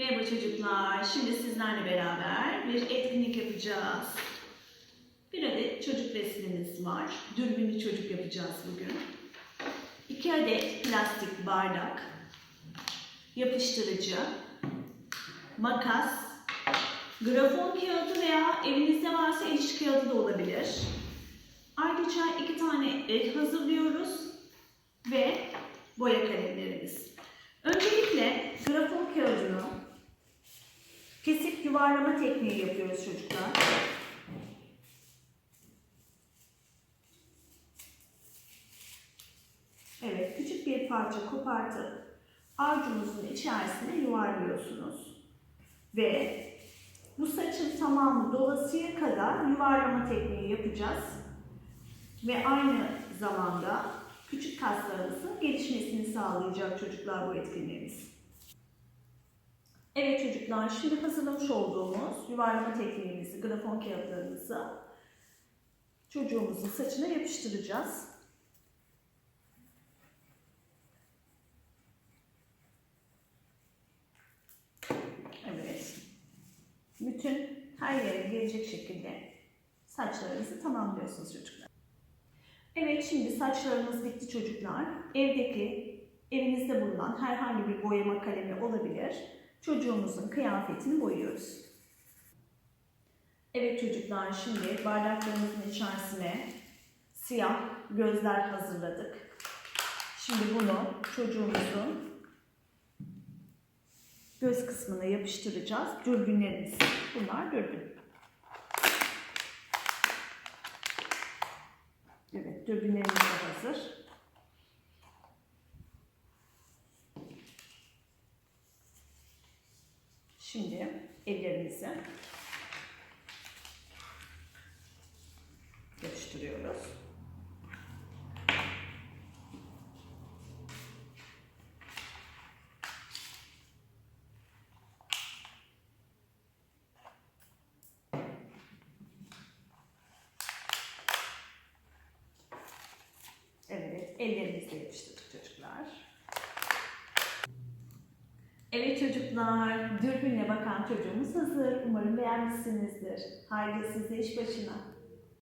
Merhaba çocuklar. Şimdi sizlerle beraber bir etkinlik yapacağız. Bir adet çocuk resmimiz var. Dürbünlü çocuk yapacağız bugün. İki adet plastik bardak, yapıştırıcı, makas, grafon kağıdı veya evinizde varsa el kağıdı da olabilir. Ayrıca iki tane el hazırlıyoruz ve boya kalemlerimiz. Öncelikle grafon kağıdını yuvarlama tekniği yapıyoruz çocuklar. Evet, küçük bir parça kopartıp avucunuzun içerisine yuvarlıyorsunuz. Ve bu saçın tamamı dolasıya kadar yuvarlama tekniği yapacağız. Ve aynı zamanda küçük kaslarımızın gelişmesini sağlayacak çocuklar bu etkinliğimiz. Evet çocuklar, şimdi hazırlamış olduğumuz yuvarlama tekniğimizi, grafon kağıtlarımızı çocuğumuzun saçına yapıştıracağız. Evet. Bütün her yere gelecek şekilde saçlarınızı tamamlıyorsunuz çocuklar. Evet şimdi saçlarımız bitti çocuklar. Evdeki, evinizde bulunan herhangi bir boyama kalemi olabilir. Çocuğumuzun kıyafetini boyuyoruz. Evet çocuklar şimdi bardaklarımızın içerisine siyah gözler hazırladık. Şimdi bunu çocuğumuzun göz kısmına yapıştıracağız. Dürbünlerimiz. Bunlar dürbün. Evet, dürbünlerimiz de hazır. Şimdi ellerimizi yapıştırıyoruz. Evet, ellerimizle yapıştırdık çocuklar. Evet çocuklar, dürbünle bakan çocuğumuz hazır. Umarım beğenmişsinizdir. Haydi siz de iş başına.